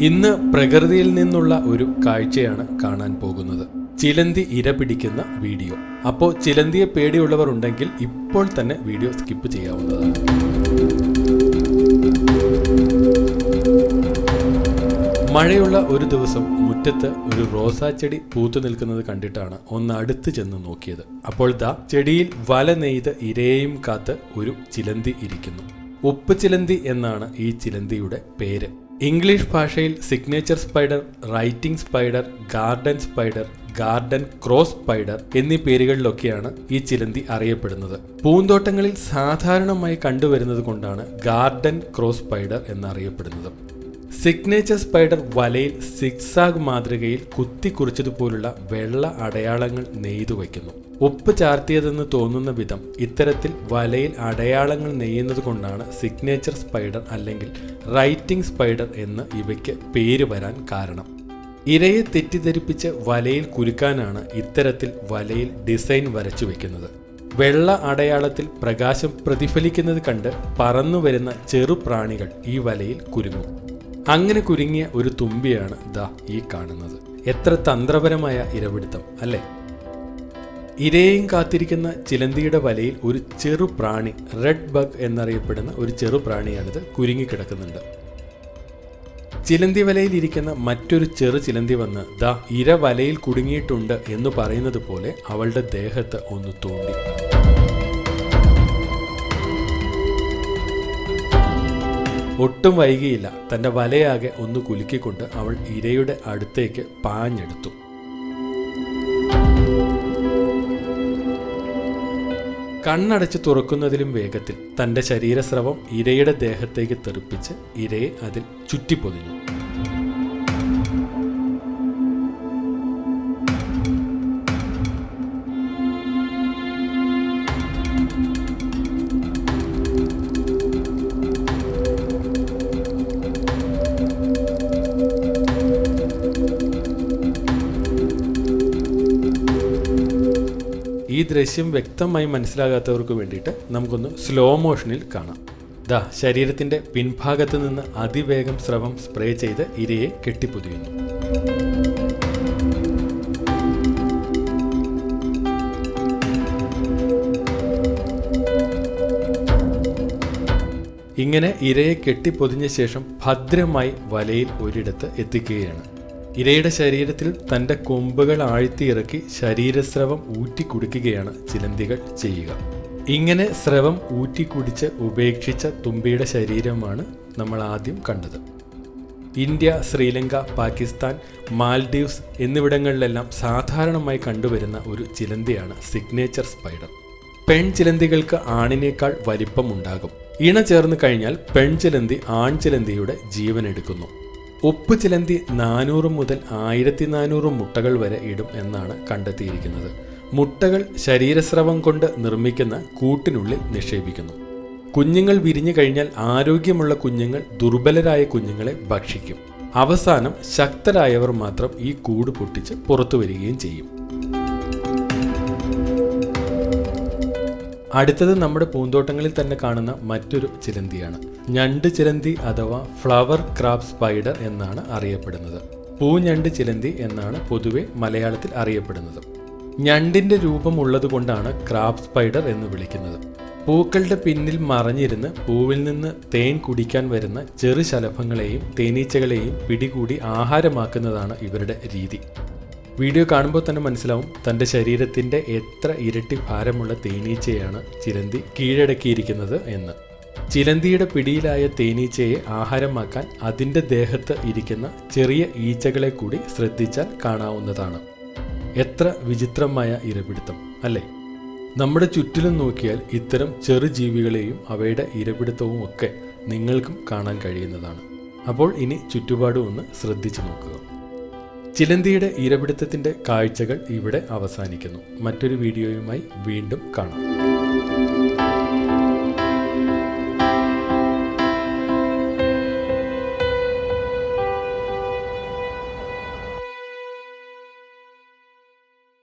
ഇന്ന് പ്രകൃതിയിൽ നിന്നുള്ള ഒരു കാഴ്ചയാണ് കാണാൻ പോകുന്നത്. ചിലന്തി ഇര പിടിക്കുന്ന വീഡിയോ. അപ്പോൾ ചിലന്തിയെ പേടിയുള്ളവർ ഉണ്ടെങ്കിൽ ഇപ്പോൾ തന്നെ വീഡിയോ സ്കിപ്പ് ചെയ്യാവുന്നതാണ്. മഴയുള്ള ഒരു ദിവസം മുറ്റത്ത് ഒരു റോസാ ചെടി പൂത്തു നിൽക്കുന്നത് കണ്ടിട്ടാണ് ഒന്ന് അടുത്ത് ചെന്ന് നോക്കിയത്. അപ്പോൾ ദാ ചെടിയിൽ വല നെയ്ത് ഇരയെയും കാത്ത് ഒരു ചിലന്തി ഇരിക്കുന്നു. ഉപ്പ് ചിലന്തി എന്നാണ് ഈ ചിലന്തിയുടെ പേര്. ഇംഗ്ലീഷ് ഭാഷയിൽ signature spider writing spider garden spider garden cross spider എന്നീ പേരുകളിലൊക്കെയാണ് ഈ ചിലന്തി അറിയപ്പെടുന്നത്. പൂന്തോട്ടങ്ങളിൽ സാധാരണമായി കണ്ടുവരുന്നത് കൊണ്ടാണ് ഗാർഡൻ ക്രോസ് സ്പൈഡർ എന്നറിയപ്പെടുന്നത്. സിഗ്നേച്ചർ സ്പൈഡർ വലയിൽ സിക്സാഗ് മാതൃകയിൽ കുത്തി കുറിച്ചതുപോലുള്ള വെള്ള അടയാളങ്ങൾ നെയ്തു വയ്ക്കുന്നു. ഉപ്പ് ചാർത്തിയതെന്ന് തോന്നുന്ന വിധം ഇത്തരത്തിൽ വലയിൽ അടയാളങ്ങൾ നെയ്യുന്നത് കൊണ്ടാണ് സിഗ്നേച്ചർ സ്പൈഡർ അല്ലെങ്കിൽ റൈറ്റിംഗ് സ്പൈഡർ എന്ന് ഇവയ്ക്ക് പേര് വരാൻ കാരണം. ഇരയെ തെറ്റിദ്ധരിപ്പിച്ച് വലയിൽ കുരുക്കാനാണ് ഇത്തരത്തിൽ വലയിൽ ഡിസൈൻ വരച്ചു വയ്ക്കുന്നത്. വെള്ള അടയാളത്തിൽ പ്രകാശം പ്രതിഫലിക്കുന്നത് കണ്ട് പറന്നു വരുന്ന ചെറുപ്രാണികൾ ഈ വലയിൽ കുരുങ്ങും. അങ്ങനെ കുരുങ്ങിയ ഒരു തുമ്പിയാണ് ദാ ഈ കാണുന്നത്. എത്ര തന്ത്രപരമായ ഇരപിടുത്തം അല്ലേ? ഇരയെയും കാത്തിരിക്കുന്ന ചിലന്തിയുടെ വലയിൽ ഒരു ചെറു പ്രാണി റെഡ് ബഗ് എന്നറിയപ്പെടുന്ന ഒരു ചെറു പ്രാണിയാണിത് കുരുങ്ങിക്കിടക്കുന്നുണ്ട്. ചിലന്തി വലയിൽ ഇരിക്കുന്ന മറ്റൊരു ചെറു ചിലന്തി വന്ന് ദാ ഇര വലയിൽ കുടുങ്ങിയിട്ടുണ്ട് എന്ന് പറയുന്നത് പോലെ അവളുടെ ദേഹത്ത് ഒന്ന് തോണ്ടി. ഒട്ടും വൈകിയില്ല. തന്റെ വലയാകെ ഒന്ന് കുലുക്കിക്കൊണ്ട് അവൾ ഇരയുടെ അടുത്തേക്ക് പാഞ്ഞെടുത്തു. കണ്ണടച്ച് തുറക്കുന്നതിലും വേഗത്തിൽ തന്റെ ശരീരസ്രവം ഇരയുടെ ദേഹത്തേക്ക് തെറിപ്പിച്ച് ഇരയെ അതിൽ ചുറ്റിപ്പൊതിഞ്ഞു. ഈ ദൃശ്യം വ്യക്തമായി മനസ്സിലാകാത്തവർക്ക് വേണ്ടിയിട്ട് നമുക്കൊന്ന് സ്ലോ മോഷനിൽ കാണാം. ദാ ശരീരത്തിന്റെ പിൻഭാഗത്ത് നിന്ന് അതിവേഗം സ്രവം സ്പ്രേ ചെയ്ത് ഇരയെ കെട്ടിപ്പൊതിയുന്നു. ഇങ്ങനെ ഇരയെ കെട്ടിപ്പൊതിഞ്ഞ ശേഷം ഭദ്രമായി വലയിൽ ഒരിടത്ത് എത്തിക്കുകയാണ്. ഇരയുടെ ശരീരത്തിൽ തന്റെ കൊമ്പുകൾ ആഴ്ത്തിയിറക്കി ശരീരസ്രവം ഊറ്റിക്കുടിക്കുകയാണ് ചിലന്തികൾ ചെയ്യുക. ഇങ്ങനെ സ്രവം ഊറ്റിക്കുടിച്ച് ഉപേക്ഷിച്ച തുമ്പിയുടെ ശരീരമാണ് നമ്മൾ ആദ്യം കണ്ടത്. ഇന്ത്യ ശ്രീലങ്ക പാകിസ്ഥാൻ മാൽഡീവ്സ് എന്നിവിടങ്ങളിലെല്ലാം സാധാരണമായി കണ്ടുവരുന്ന ഒരു ചിലന്തിയാണ് സിഗ്നേച്ചർ സ്പൈഡർ. പെൺചിലന്തികൾക്ക് ആണിനേക്കാൾ വലിപ്പം ഉണ്ടാകും ഇണ ചേർന്ന് കഴിഞ്ഞാൽ പെൺചിലന്തി ആൺചിലന്തിയുടെ ജീവൻ എടുക്കുന്നു ഉപ്പ് ചിലന്തി നാനൂറ് മുതൽ ആയിരത്തി നാനൂറ് മുട്ടകൾ വരെ ഇടും എന്നാണ് കണ്ടെത്തിയിരിക്കുന്നത്. മുട്ടകൾ ശരീരസ്രവം കൊണ്ട് നിർമ്മിക്കുന്ന കൂട്ടിനുള്ളിൽ നിക്ഷേപിക്കുന്നു. കുഞ്ഞുങ്ങൾ വിരിഞ്ഞു കഴിഞ്ഞാൽ ആരോഗ്യമുള്ള കുഞ്ഞുങ്ങൾ ദുർബലരായ കുഞ്ഞുങ്ങളെ ഭക്ഷിക്കും. അവസാനം ശക്തരായവർ മാത്രം ഈ കൂട് പൊട്ടിച്ച് പുറത്തു വരികയും ചെയ്യും. അടുത്തത് നമ്മുടെ പൂന്തോട്ടങ്ങളിൽ തന്നെ കാണുന്ന മറ്റൊരു ചിലന്തിയാണ് ഞണ്ട് ചിലന്തി അഥവാ ഫ്ലവർ ക്രാബ് സ്പൈഡർ എന്നാണ് അറിയപ്പെടുന്നത്. പൂഞ്ഞണ്ട് ചിലന്തി എന്നാണ് പൊതുവെ മലയാളത്തിൽ അറിയപ്പെടുന്നത്. ഞണ്ടിന്റെ രൂപം ഉള്ളതുകൊണ്ടാണ് ക്രാബ് സ്പൈഡർ എന്ന് വിളിക്കുന്നത്. പൂക്കളുടെ പിന്നിൽ മറഞ്ഞിരുന്ന് പൂവിൽ നിന്ന് തേൻ കുടിക്കാൻ വരുന്ന ചെറു ശലഭങ്ങളെയും തേനീച്ചകളെയും പിടികൂടി ആഹാരമാക്കുന്നതാണ് ഇവരുടെ രീതി. വീഡിയോ കാണുമ്പോൾ തന്നെ മനസ്സിലാവും തന്റെ ശരീരത്തിന്റെ എത്ര ഇരട്ടി ഭാരമുള്ള തേനീച്ചയാണ് ചിലന്തി കീഴടക്കിയിരിക്കുന്നത് എന്ന്. ചിലന്തിയുടെ പിടിയിലായ തേനീച്ചയെ ആഹാരമാക്കാൻ അതിന്റെ ദേഹത്ത് ഇരിക്കുന്ന ചെറിയ ഈച്ചകളെ കൂടി ശ്രദ്ധിച്ചാൽ കാണാവുന്നതാണ്. എത്ര വിചിത്രമായ ഇരപിടുത്തം അല്ലേ? നമ്മുടെ ചുറ്റിലും നോക്കിയാൽ ഇത്തരം ചെറു ജീവികളെയും അവയുടെ ഇരപിടുത്തവും ഒക്കെ നിങ്ങൾക്കും കാണാൻ കഴിയുന്നതാണ്. അപ്പോൾ ഇനി ചുറ്റുപാടും ഒന്ന് ശ്രദ്ധിച്ചു നോക്കുക. ചിലന്തിയുടെ ഇരപിടുത്തത്തിന്റെ കാഴ്ചകൾ ഇവിടെ അവസാനിക്കുന്നു. മറ്റൊരു വീഡിയോയുമായി വീണ്ടും കാണാം.